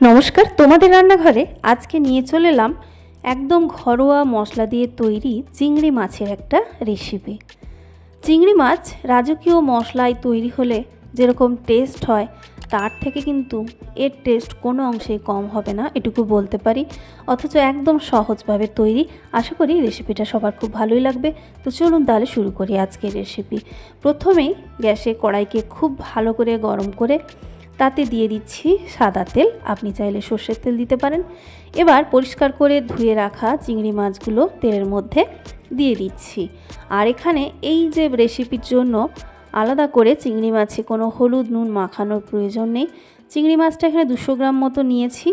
নমস্কার, তোমাদের রান্নাঘরে আজকে নিয়ে চলে এলাম একদম ঘরোয়া মশলা দিয়ে তৈরি চিংড়ি মাছের একটা রেসিপি চিংড়ি মাছ রাজকীয় মশলায় তৈরি হলে যেরকম টেস্ট হয়, তার থেকে কিন্তু এর টেস্ট কোনো অংশেই কম হবে না, এটুকু বলতে পারি। অথচ একদম সহজভাবে তৈরি। আশা করি রেসিপিটা সবার খুব ভালোই লাগবে। তো চলুন তাহলে শুরু করি আজকের রেসিপি প্রথমেই গ্যাসে কড়াইকে খুব ভালো করে গরম করে তাতে দিয়ে দিচ্ছি সাদা তেল। আপনি চাইলে সর্ষের তেল দিতে পারেন। এবার পরিষ্কার করে ধুয়ে রাখা চিংড়ি মাছগুলো তেলের মধ্যে দিয়ে দিচ্ছি। আর এখানে এই যে রেসিপির জন্য আলাদা করে চিংড়ি মাছে কোনো হলুদ নুন মাখানোর প্রয়োজন নেই। চিংড়ি মাছটা এখানে দুশো গ্রাম মতো নিয়েছি।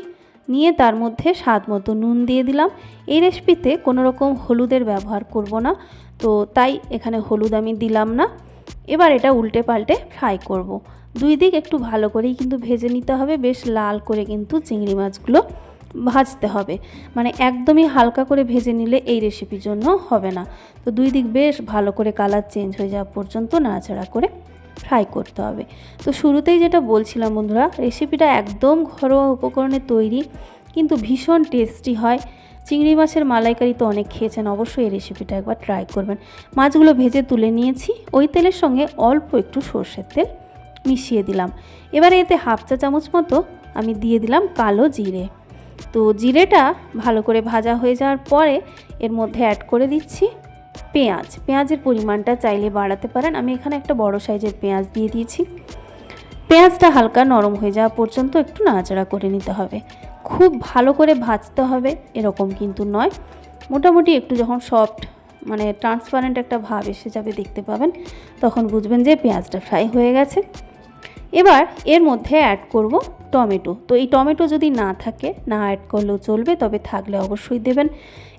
নিয়ে তার মধ্যে স্বাদ মতো নুন দিয়ে দিলাম। এই রেসিপিতে কোনো রকম হলুদের ব্যবহার করব না। তো তাই এখানে হলুদ আমি দিলাম না। এবার এটা উল্টে পাল্টে ফ্রাই করব। দুই দিক একটু ভালো করেই কিন্তু ভেজে নিতে হবে, বেশ লাল করে কিন্তু চিংড়ি মাছগুলো ভাজতে হবে। মানে একদমই হালকা করে ভেজে নিলে এই রেসিপির জন্য হবে না। তো দুই দিক বেশ ভালো করে কালার চেঞ্জ হয়ে যাওয়া পর্যন্ত নাড়াচাড়া করে ফ্রাই করতে হবে। তো শুরুতেই যেটা বলছিলাম বন্ধুরা রেসিপিটা একদম ঘরোয়া উপকরণে তৈরি, কিন্তু ভীষণ টেস্টি হয়। চিংড়ি মাছের মালাইকারি তো অনেক খেয়েছেন, অবশ্যই এই রেসিপিটা একবার ট্রাই করবেন। মাছগুলো ভেজে তুলে নিয়েছি, ওই তেলের সঙ্গে অল্প একটু সর্ষের তেল মিশিয়ে দিলাম। এবারে এতে হাফ চা চামচ মতো আমি দিয়ে দিলাম কালো জিরে। তো জিরেটা ভালো করে ভাজা হয়ে যাওয়ার পরে এর মধ্যে অ্যাড করে দিচ্ছি পেঁয়াজ। পেঁয়াজের পরিমাণটা চাইলে বাড়াতে পারেন, আমি এখানে একটা বড় সাইজের পেঁয়াজ দিয়ে দিয়েছি। পেঁয়াজটা হালকা নরম হয়ে যাওয়া পর্যন্ত একটু নাড়াচাড়া করে নিতে হবে। খুব ভালো করে ভাজতে হবে, এরকম কিন্তু নয়। মোটামুটি একটু যখন সফট মানে ট্রান্সপারেন্ট একটা ভাব এসে যাবে দেখতে পাবেন, তখন বুঝবেন যে পেঁয়াজটা ফ্রাই হয়ে গেছে। এবার এর মধ্যে অ্যাড করব টমেটো। তো এই টমেটো যদি না থাকে, না অ্যাড করলেও চলবে, তবে থাকলে অবশ্যই দেবেন।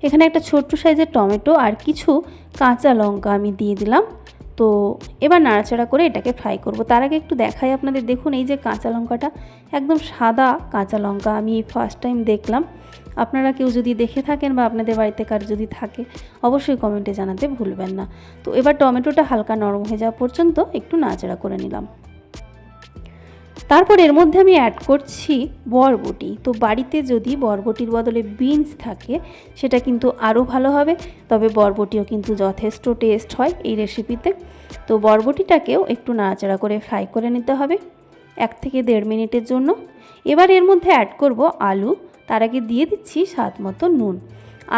এখানে একটা ছোট্ট সাইজের টমেটো আর কিছু কাঁচা লঙ্কা আমি দিয়ে দিলাম। তো এবার নাড়াচাড়া করে এটাকে ফ্রাই করব। তার আগে একটু দেখাই আপনাদের। দেখুন, এই যে কাঁচা লঙ্কাটা, একদম সাদা কাঁচা লঙ্কা আমি ফার্স্ট টাইম দেখলাম। আপনারা কেউ যদি দেখে থাকেন বা আপনাদের বাড়িতে কার যদি থাকে, অবশ্যই কমেন্টে জানাতে ভুলবেন না। তো এবার টমেটোটা হালকা নরম হয়ে যাওয়া পর্যন্ত একটু নাড়াচাড়া করে নিলাম। তারপর এর মধ্যে আমি অ্যাড করছি বরবটি। তো বাড়িতে যদি বরবটির বদলে বিনস থাকে, সেটা কিন্তু আরও ভালো হবে। তবে বরবটিও কিন্তু যথেষ্ট টেস্ট হয় এই রেসিপিতে তো বরবটিটাকেও একটু নাড়াচাড়া করে ফ্রাই করে নিতে হবে এক থেকে দেড় মিনিটের জন্য। এবার এর মধ্যে অ্যাড করব আলু। তার আগে দিয়ে দিচ্ছি স্বাদ মতো নুন।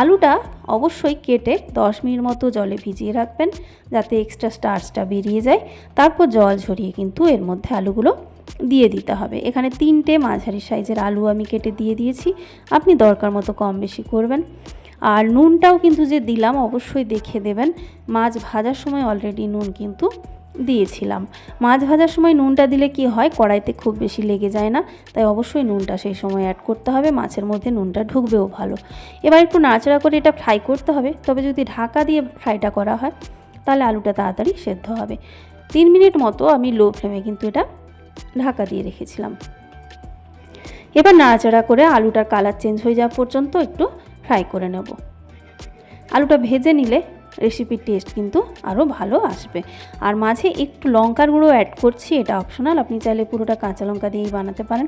আলুটা অবশ্যই কেটে দশ মিনিট মতো জলে ভিজিয়ে রাখবেন, যাতে এক্সট্রা স্টার্চটা বেরিয়ে যায়। তারপর জল ঝরিয়ে কিন্তু এর মধ্যে আলুগুলো দিয়ে দিতে হবে। এখানে তিনটে মাঝারি সাইজের আলু আমি কেটে দিয়ে দিয়েছি। আপনি দরকার মতো কম বেশি করবেন। আর নুনটাও কিন্তু যে দিলাম, অবশ্যই দেখে দেবেন। মাছ ভাজার সময় অলরেডি নুন কিন্তু দিয়েছিলাম। মাছ ভাজার সময় নুনটা দিলে কি হয়? কড়াইতে খুব বেশি লেগে যায় না, তাই অবশ্যই নুনটা সেই সময় অ্যাড করতে হবে। মাছের মধ্যে নুনটা ঢুকবেও ভালো। এবার একটু নাড়াচাড়া করে এটা ফ্রাই করতে হবে। তবে যদি ঢাকা দিয়ে ফ্রাইটা করা হয়, তাহলে আলুটা তাড়াতাড়ি সেদ্ধ হবে। তিন মিনিট মতো আমি লো ফ্লেমে কিন্তু এটা ঢাকা দিয়ে রেখেছিলাম। এবার নাড়াচাড়া করে আলুটার কালার চেঞ্জ হয়ে যাওয়া পর্যন্ত একটু ফ্রাই করে নেব। আলুটা ভেজে নিলে রেসিপির টেস্ট কিন্তু আরও ভালো আসবে। আর মাঝে একটু লঙ্কার গুঁড়ো অ্যাড করছি, এটা অপশনাল, আপনি চাইলে পুরোটা কাঁচা লঙ্কা দিয়েই বানাতে পারেন।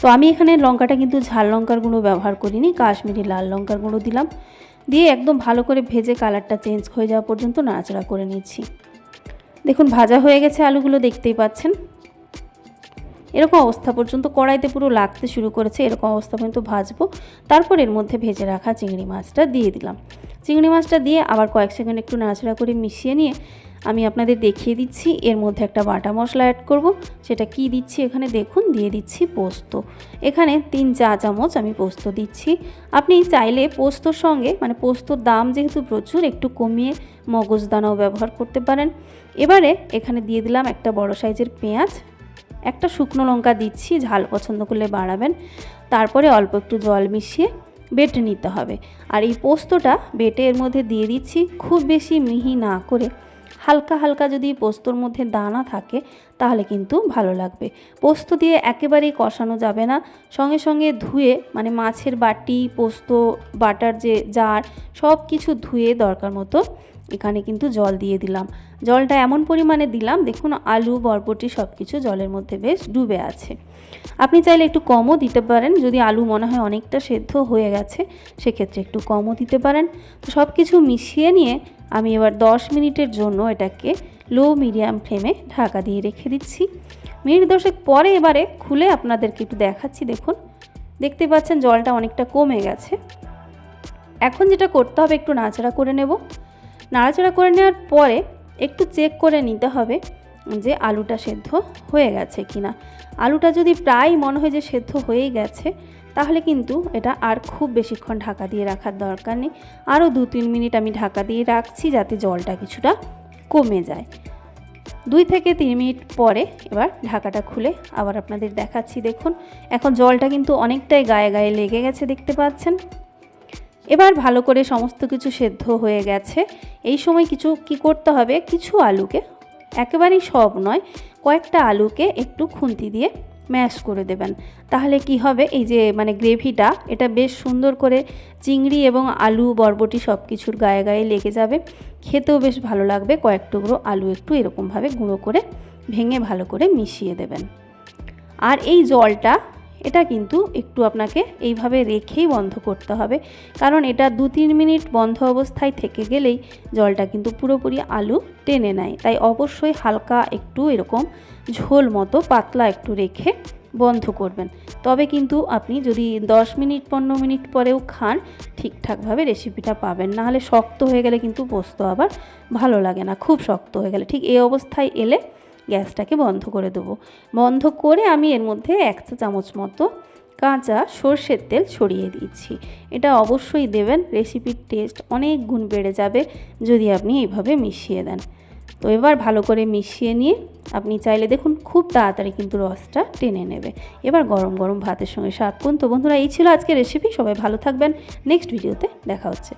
তো আমি এখানে লঙ্কাটা কিন্তু ঝাল লঙ্কার গুঁড়ো ব্যবহার করিনি, কাশ্মীরি লাল লঙ্কার গুঁড়ো দিলাম। দিয়ে একদম ভালো করে ভেজে কালারটা চেঞ্জ হয়ে যাওয়া পর্যন্ত নাড়াচাড়া করে নিচ্ছি। দেখুন, ভাজা হয়ে গেছে আলুগুলো, দেখতেই পাচ্ছেন। এরকম অবস্থা পর্যন্ত কড়াইতে পুরো লাগতে শুরু করেছে, এরকম অবস্থা পর্যন্ত ভাজবো। তারপর এর মধ্যে ভেজে রাখা চিংড়ি মাছটা দিয়ে দিলাম। চিংড়ি মাছটা দিয়ে আবার কয়েক সেকেন্ড একটু নাড়াচাড়া করে মিশিয়ে নিয়ে আমি আপনাদের দেখিয়ে দিচ্ছি। এর মধ্যে একটা বাটা মশলা অ্যাড করব। সেটা কি দিচ্ছি এখানে দেখুন, দিয়ে দিচ্ছি পোস্ত। এখানে তিন চা চামচ আমি পোস্ত দিচ্ছি। আপনি চাইলে পোস্তর সঙ্গে মানে পোস্তর দাম যেহেতু প্রচুর, একটু কমিয়ে মগজদানাও ব্যবহার করতে পারেন। এবারে এখানে দিয়ে দিলাম একটা বড় সাইজের পেঁয়াজ। একটা শুকনো লঙ্কা দিচ্ছি, ঝাল পছন্দ করলে বাড়াবেন। তারপরে অল্প একটু জল মিশিয়ে বেটে নিতে হবে। আর এই পোস্তটা বেটে এর মধ্যে দিয়ে দিচ্ছি, খুব বেশি মিহি না করে। হালকা হালকা যদি পোস্তর মধ্যে দানা থাকে, তাহলে কিন্তু ভালো লাগবে। পোস্ত দিয়ে একেবারেই কষানো যাবে না। সঙ্গে সঙ্গে ধুয়ে মানে মাছের বাটি, পোস্ত, বাটার যে জার সব কিছু ধুয়ে দরকার মতো এখানে কিন্তু জল দিয়ে দিলাম। জলটা এমন পরিমাণে দিলাম, দেখুন আলু, বরবটি সব কিছু জলের মধ্যে বেশ ডুবে আছে। আপনি চাইলে একটু কমও দিতে পারেন, যদি আলু মনে হয় অনেকটা সেদ্ধ হয়ে গেছে, সেক্ষেত্রে একটু কমও দিতে পারেন। তো সব কিছু মিশিয়ে নিয়ে আমি এবার 10 মিনিটের জন্য এটাকে লো মিডিয়াম ফ্লেমে ঢাকা দিয়ে রেখে দিচ্ছি। মিনিট দশেক পরে এবারে খুলে আপনাদেরকে একটু দেখাচ্ছি, দেখুন। দেখতে পাচ্ছেন জলটা অনেকটা কমে গেছে। এখন যেটা করতে হবে, একটু নাচড়া করে নেব। নাড়াচাড়া করে নেওয়ার পরে একটু চেক করে নিতে হবে যে আলুটা সেদ্ধ হয়ে গেছে কি না আলুটা যদি প্রায় মনে হয় যে সেদ্ধ হয়েই গেছে, তাহলে কিন্তু এটা আর খুব বেশিক্ষণ ঢাকা দিয়ে রাখার দরকার নেই। আরও দু তিন মিনিট আমি ঢাকা দিয়ে রাখছি যাতে জলটা কিছুটা কমে যায়। দুই থেকে তিন মিনিট পরে এবার ঢাকাটা খুলে আবার আপনাদের দেখাচ্ছি। দেখুন, এখন জলটা কিন্তু অনেকটাই গায়ে গায়ে লেগে গেছে, দেখতে পাচ্ছেন? এবার ভালো করে সমস্ত কিছু সেদ্ধ হয়ে গেছে। এই সময় কিছু কি করতে হবে? কিছু আলুকে, একেবারেই সব নয়, কয়েকটা আলুকে একটু খুন্তি দিয়ে ম্যাশ করে দেবেন। তাহলে কি হবে? এই যে মানে গ্রেভিটা, এটা বেশ সুন্দর করে চিংড়ি এবং আলু, বরবটি সব কিছুর গায়ে গায়ে লেগে যাবে। খেতেও বেশ ভালো লাগবে। কয়েক টুকরো আলু একটু এরকমভাবে গুঁড়ো করে ভেঙে ভালো করে মিশিয়ে দেবেন। আর এই জলটা এটা কিন্তু একটু আপনাকে এইভাবে রেখেই বন্ধ করতে হবে। কারণ এটা দু তিন মিনিট বন্ধ অবস্থায় থেকে গেলেই জলটা কিন্তু পুরোপুরি আলু টেনে নেয়। তাই অবশ্যই হালকা একটু এরকম ঝোল মতো পাতলা একটু রেখে বন্ধ করবেন। তবে কিন্তু আপনি যদি 10 মিনিট, পনেরো মিনিট পরেও খান, ঠিকঠাকভাবে রেসিপিটা পাবেন। না হলে শক্ত হয়ে গেলে কিন্তু পোস্ত আবার ভালো লাগে না, খুব শক্ত হয়ে গেলে। ঠিক এই অবস্থায় এলে গ্যাসটাকে বন্ধ করে দেবো। বন্ধ করে আমি এর মধ্যে এক চা চামচ মতো কাঁচা সর্ষের তেল ছড়িয়ে দিচ্ছি। এটা অবশ্যই দেবেন, রেসিপির টেস্ট অনেক গুণ বেড়ে যাবে যদি আপনি এইভাবে মিশিয়ে দেন। তো এবার ভালো করে মিশিয়ে নিয়ে আপনি চাইলে দেখুন খুব তাড়াতাড়ি কিন্তু রসটা টেনে নেবে। এবার গরম গরম ভাতের সঙ্গে সাত তো বন্ধুরা, এই ছিল আজকে রেসিপি। সবাই ভালো থাকবেন। নেক্সট ভিডিওতে দেখা হচ্ছে।